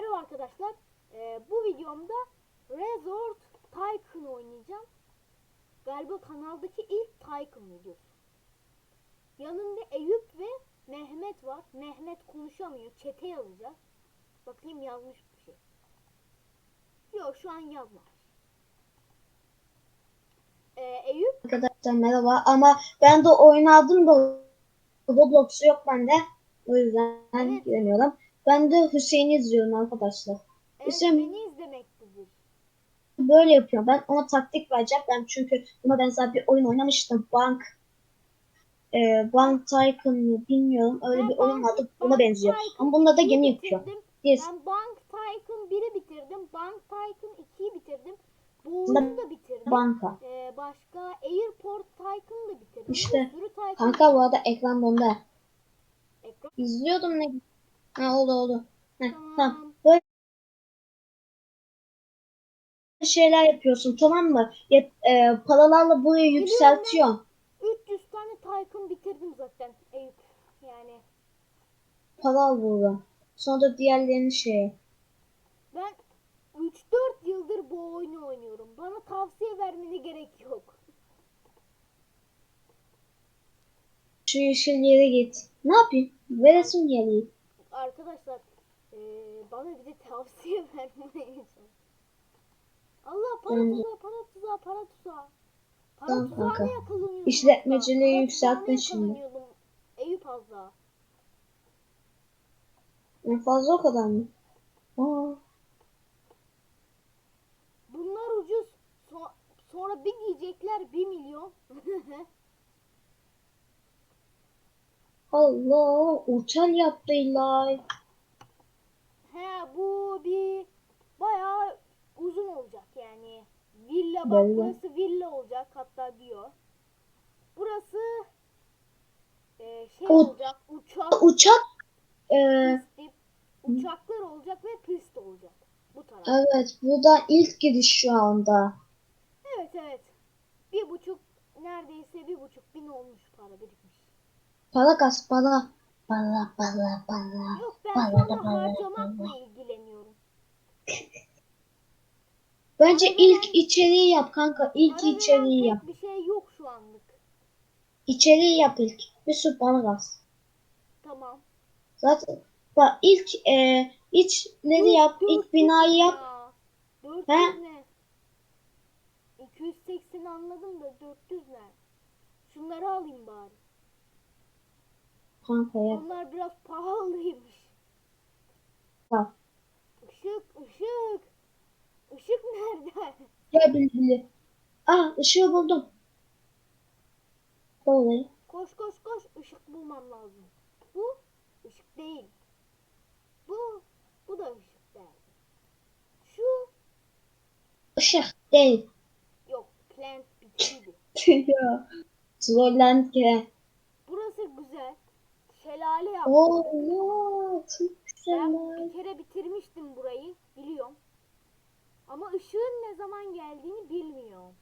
Merhaba arkadaşlar. Ee, bu videomda Resort Tycoon oynayacağım. Galiba kanaldaki ilk Tycoon videosu. Yanında Eyüp ve Mehmet var. Mehmet konuşamıyor. Çete yazacak. Bakayım yazmış bir şey. Yok şu an yazmamış. Ee, Eyüp Arkadaşlar merhaba ama ben de oynadım da Roblox yok bende. O yüzden Evet. giremiyorum. Ben de Hüseyin'i izliyorum arkadaşlar. evet, Hüseyin- beni izlemektedir. Böyle yapıyor. Ben ona taktik vereceğim. Ben çünkü buna benzer bir oyun oynamıştım. Bank e, Bank Tycoon mu bilmiyorum. Öyle Ben bir oyun vardı. Buna benziyor. Tycoon Ama bunda da 2'yi gemi yapıyor. Yes. Ben Bank Tycoon 1'i bitirdim. Bank Tycoon 2'yi bitirdim. Bu Bunda da bitirdim. Banka. Ee, başka Airport Tycoon'u da bitirdim. İşte, Tycoon Kanka bu arada ekran dondu. Ekran. İzliyordum ne? Ha oldu oldu. Heh, Tamam. tamam. Böyle şeyler yapıyorsun tamam mı? Ya, e, paralarla burayı yükseltiyorsun. 300 tane Tycoon bitirdim zaten Eyüp. Yani Para al buradan. Sonra da diğerlerini şey. ben 3-4 yıldır bu oyunu oynuyorum. Bana tavsiye vermene gerek yok. Şu yeşil yere git. Ne yapayım? Veresim geliyor. Arkadaşlar eee, bana bir de tavsiye vermeyin. Allah para Ben de- tuzağı, para tuzağı, para tuzağı. Para Tamam tuzağına yakalanıyordum. İşletmeciliği yükselttin şimdi. Eyüp az daha. En fazla o kadar mı? Aa, Bunlar ucuz. So- sonra bir diyecekler 1 milyon. Allah otel yaptı İlay. He bu bir bayağı uzun olacak yani. Villa bak Belli. burası villa olacak hatta diyor. Burası eee, şey O- olacak uçak Uçak e, pisti, uçaklar olacak ve pist olacak bu taraf. evet bu da ilk giriş şu anda. Evet evet. Bir buçuk neredeyse bir buçuk bin olmuş para birikmiş. Para kas para. Para para para. Yok ben Para, sonra para, harcamakla ilgileniyorum. Bence Para ilk veren- içeriği yap kanka. İlk veren içeriği yap. bir şey yok şu anlık. İçeriği yap ilk. Bir sürü para kas. Tamam. Zaten bak ilk e, içleri Yok, yap. 400 ilk binayı yap. ya. 400 He? ne? 280 anladım da 400 ne? Şunları alayım bari. Kanka yap. Onlar biraz pahalıymış. Bak. Işık, ışık. Işık nerede? Gel bilgili. Ah ışığı buldum. Böyle. Koş koş koş. Işık bulmam lazım. Bu ışık değil. Bu, bu da ışık değil. Şu, Işık değil. yok plant bitkiydi. Burası güzel. Şelale yaptım. Oo, çok güzel. Ben bir kere bitirmiştim burayı. Biliyorum. Ama ışığın ne zaman geldiğini bilmiyorum.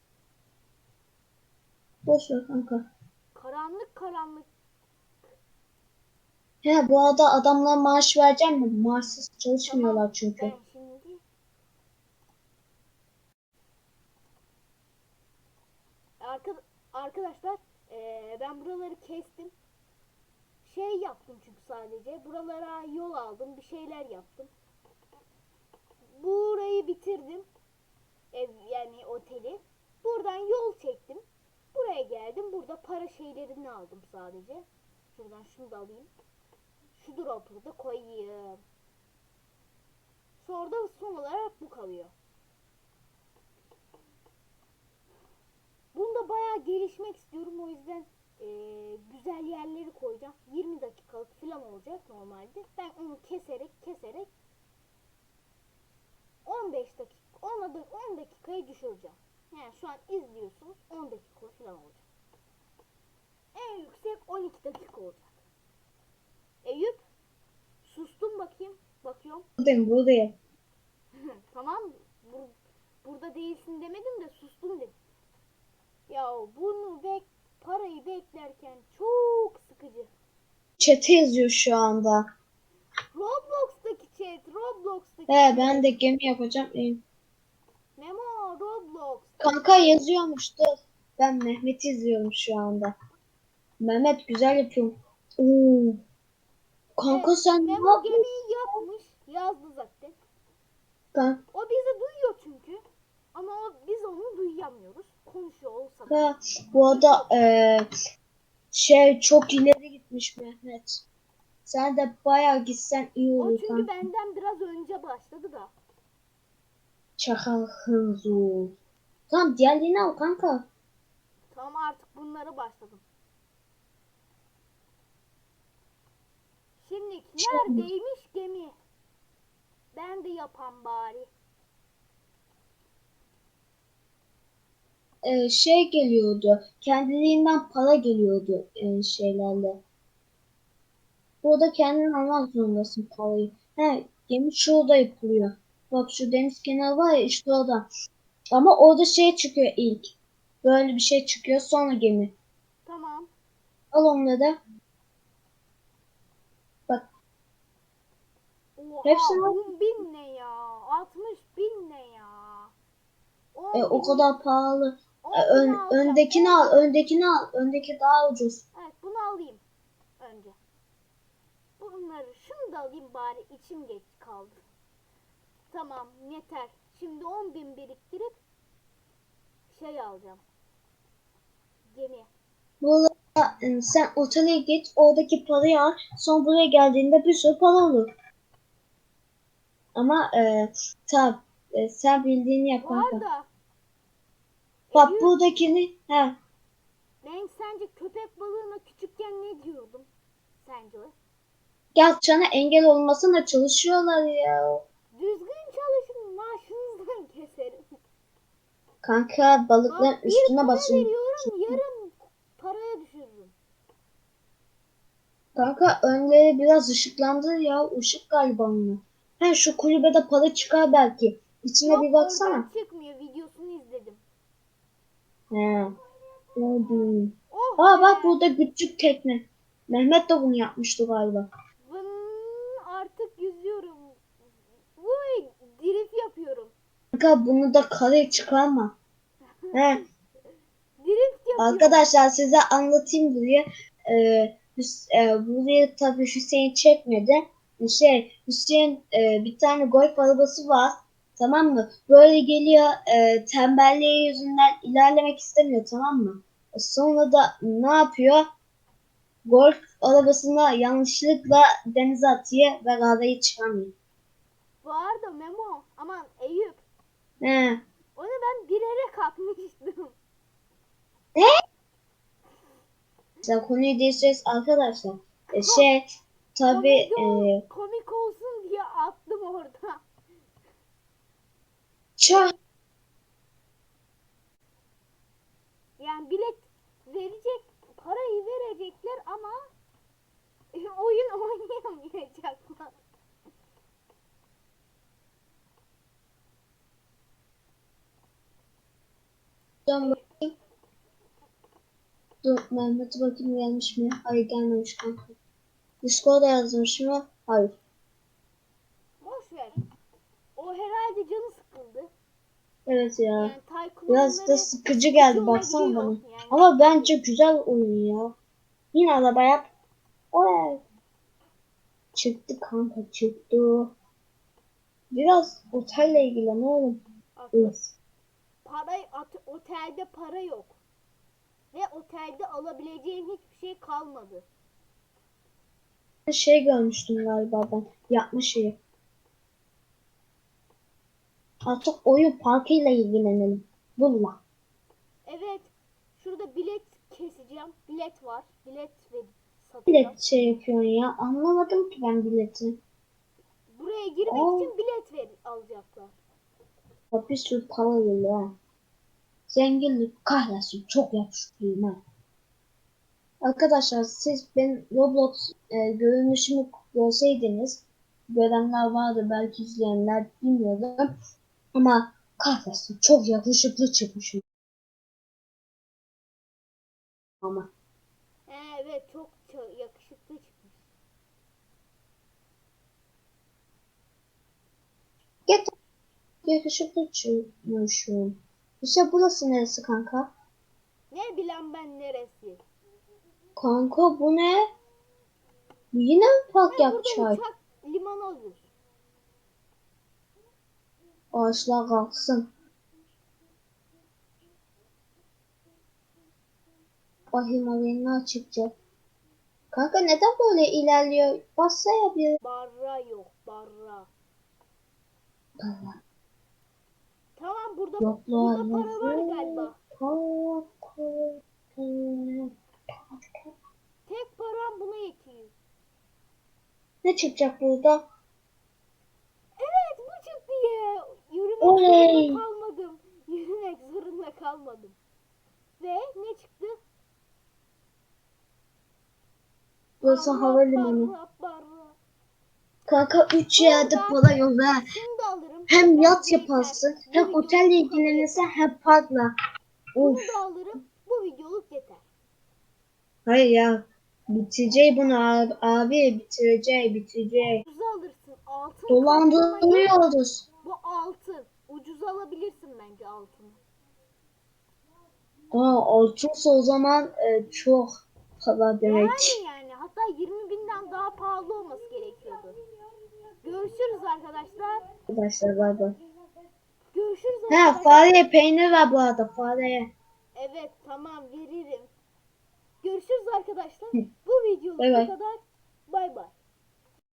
Boş ver kanka. Karanlık karanlık. He bu arada adamlara maaş vereceğim mi? Maaşsız çalışmıyorlar Tamam, çünkü. Ben şimdi Arka, arkadaşlar eee, ben buraları kestim. Şey yaptım çünkü sadece. Buralara yol aldım. Bir şeyler yaptım. Burayı bitirdim. Ev yani oteli. Buradan yol çektim. Buraya geldim. Burada para şeylerini aldım sadece. Şuradan şunu da alayım. Şu drop'u da koyayım. Sonra da son olarak bu kalıyor. Bunda bayağı gelişmek istiyorum. O yüzden eee, güzel yerleri koyacağım. 20 dakikalık falan olacak normalde. Ben onu keserek keserek 15 dakika 10 da 10 dakikaya düşüreceğim. Yani şu an izliyorsunuz 10 dakika falan olacak. En yüksek 12 dakika olacak. Eyüp sustum bakayım. Bakıyorum. Buradayım buradayım. tamam bur- burada değilsin demedim de sustum dedim. Ya bunu bek parayı beklerken çok sıkıcı. Çete yazıyor şu anda. Roblox'taki chat, Roblox'taki He ben de gemi yapacağım. Ee, Memo Roblox. Kanka yazıyormuş dur. Ben Mehmet'i izliyorum şu anda. Mehmet güzel yapıyor. Oo. Kanka Evet, sen ne Memo yapıyorsun? gemiyi yapmış. Yazdı zaten. Kanka O bizi duyuyor çünkü. Ama o, biz onu duyamıyoruz. Konuşuyor da. bu arada eee, şey çok ileri gitmiş Mehmet. Sen de bayağı gitsen iyi O olur çünkü kanka. benden biraz önce başladı da. Çakal hınzu. Tamam diğerlerini al kanka. Tamam artık bunlara başladım. Şimdi neredeymiş gemi? Ben de yapan bari. Eee, şey geliyordu. Kendiliğinden para geliyordu eee, şeylerle. Burada kendin almak zorundasın parayı. He, gemi şurada yapılıyor. Bak şu deniz kenarı var ya işte orada. Ama orada şey çıkıyor ilk. Böyle bir şey çıkıyor sonra gemi. Tamam. Al onları. Bak Oha Hepsi var. 10 bin ne ya? 60 bin ne ya? 10 e, o kadar pahalı. 10 E, bin ön, alacağım. öndekini al, öndekini al. Öndeki daha ucuz. Evet bunu alayım önce. Bunları şunu da alayım bari içim geç kaldı. Tamam yeter. Şimdi 10 bin biriktirip şey alacağım. Gemi. Burada e, sen otele git, oradaki parayı al. Sonra buraya geldiğinde bir sürü para olur. Ama e, tabi e, sen bildiğini yap Bu kanka. arada Bak Eyüp, buradakini he. ben sence köpek balığına küçükken ne diyordum? Sence? Sana engel olmasına çalışıyorlar ya. Düzgün çalışın maaşınızdan keserim. Kanka balıkların bir üstüne basın. veriyorum yarım paraya düşürürüm. Kanka önleri biraz ışıklandı ya. Işık galiba onun. He şu kulübede para çıkar belki. İçine Yok bir baksana. çıkmıyor izledim. He. Gördüm. Oh Aa be. bak burada küçük tekne. Mehmet de bunu yapmıştı galiba. Vın, artık yüzüyorum. Vay drift yapıyorum. Kanka bunu da karaya çıkarma. He. Drift yapıyorum. Arkadaşlar size anlatayım burayı. Ee, Hüs- e, burayı tabii Hüseyin çekmedi. Şey Hüseyin e, bir tane golf arabası var. Tamam mı? Böyle geliyor e, tembelliği yüzünden ilerlemek istemiyor tamam mı? E, Sonra da ne yapıyor? Golf arabasına yanlışlıkla denize atıyor ve arayı çıkamıyor. Bu arada Memo aman Eyüp He. onu ben birere kapmıştım. Mesela konuyu değiştireceğiz arkadaşlar. E, şey tabii komik, e, komik olsun diye attım orada. Çok Yani bilet verecek parayı verecekler ama oyun oynayamayacaklar. Dön bakayım. Dur Mehmet'e bakayım gelmiş mi? Hayır gelmemiş kanka. Discord'a yazmış mı? Hayır. Boş ver. O herhalde canı sıkıldı. Evet ya. Yani Biraz da sıkıcı geldi baksana bana. Yani Ama bence güzel oyun ya. Yine araba yap. Oley. Çıktı kanka çıktı. Biraz otelle ilgilen oğlum. Üf. para, otelde para yok. Ve otelde alabileceğin hiçbir şey kalmadı. Şey görmüştüm galiba ben. Yapma şeyi. Artık oyun parkıyla ilgilenelim. Bununla. Evet. Şurada bilet keseceğim. Bilet var. Bilet ve satacağım. Bilet şey yapıyorsun ya. Anlamadım ki ben bileti. Buraya girmek Aa. için bilet ver alacaklar. Bir sürü para geliyor ha. Zenginlik kahretsin. Çok yakışıklıyım ha. Arkadaşlar siz benim Roblox e, görünüşümü görseydiniz görenler vardı belki izleyenler bilmiyorum ama kahretsin çok yakışıklı çıkmışım. Ama evet çok ça- yakışıklı çıkmış. yakışıklı çıkmışım. İşte burası neresi kanka? Ne bilen ben neresi? Kanka bu ne? Yine mi park Ha, burada yapacak? uçak limanı alıyoruz. Ağaçlar kalksın. Oraya ne çıkacak? Kanka neden böyle ilerliyor? Bassa ya bir. Barra yok barra. Tamam burada Yoklar burada para var galiba. Tek param buna yetiyor. Ne çıkacak burada? Evet bu çıktı ya. Yürümek Oley. zorunda kalmadım. Yürümek zorunda kalmadım. Ve ne çıktı? Burası havalimanı. Kanka 3 yerde para yok ha. Şunu da alırım. Hem yat yaparsın, hem otelle yeter. hem parkla. Bunu Uf. da alırım. Bu videoluk yeter. Hayır ya. Bitirecek bunu abi, abi bitirecek, bitirecek. Ucuza alırsın. Altın Dolandırıyoruz. Bu altın. Ucuz alabilirsin bence altını. Aa, altınsa o zaman e, çok para demek. Yani yani hatta 20 binden daha pahalı olması gerekiyordu. Görüşürüz arkadaşlar. Arkadaşlar bay bay. Görüşürüz Ha arkadaşlar. fareye peynir ver bu arada fareye. Evet tamam veririm. Görüşürüz arkadaşlar. Bu videoluk bu kadar. Bay bay.